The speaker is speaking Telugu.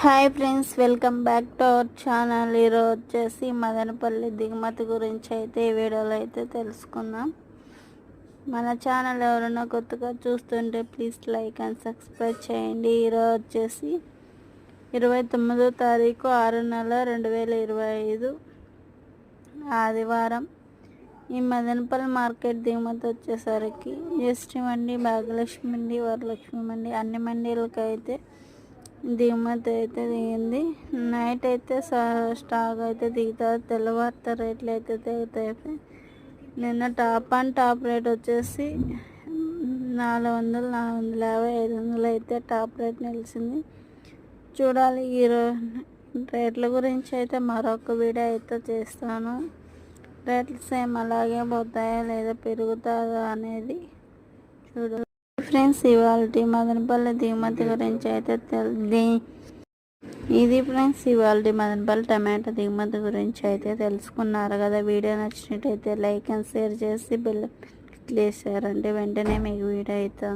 Hi friends welcome back to our channel ఈరోజు వచ్చేసి మదనపల్లి దిగుమతి గురించి అయితే ఈ వీడియోలో అయితే తెలుసుకుందాం. మన ఛానల్ ఎవరైనా కొత్తగా చూస్తుంటే ప్లీజ్ లైక్ అండ్ సబ్స్క్రైబ్ చేయండి. ఈరోజు వచ్చేసి ఇరవై తొమ్మిదో తారీఖు ఆరు నెల రెండు వేల ఇరవై ఐదు ఆదివారం. ఈ మదనపల్లి మార్కెట్ దిగుమతి వచ్చేసరికి ఎస్టీ మండి భాగ్యలక్ష్మి మండి వరలక్ష్మి మండి అన్ని మండీలకైతే దిగుమతి అయితే దిగింది. నైట్ అయితే స్టాక్ అయితే దిగుతుంది తెల్లవారిత రేట్లు అయితే దిగుతాయి నిన్న టాప్ అండ్ టాప్ రేట్ వచ్చేసి నాలుగు వందలు నాలుగు వందల యాభై ఐదు వందలు అయితే టాప్ రేట్ నిలిచింది. చూడాలి ఈ రేట్ల గురించి అయితే మరొక వీడియో అయితే చేస్తాను. రేట్లు సేమ్ అలాగే పోతాయా లేదా పెరుగుతుందా అనేది చూడాలి ఫ్రెండ్స్ ఇవాళ మదనపల్లి దిగుమతి గురించి అయితే తెలియదు ఇది ఫ్రెండ్స్ ఇవాళ మదనపల్లి టమాటా దిగుమతి గురించి అయితే తెలుసుకున్నారు కదా. వీడియో నచ్చినట్టయితే లైక్ అండ్ షేర్ చేసి బిల్ క్లిక్ చేశారంటే వెంటనే మీకు వీడియో అయితే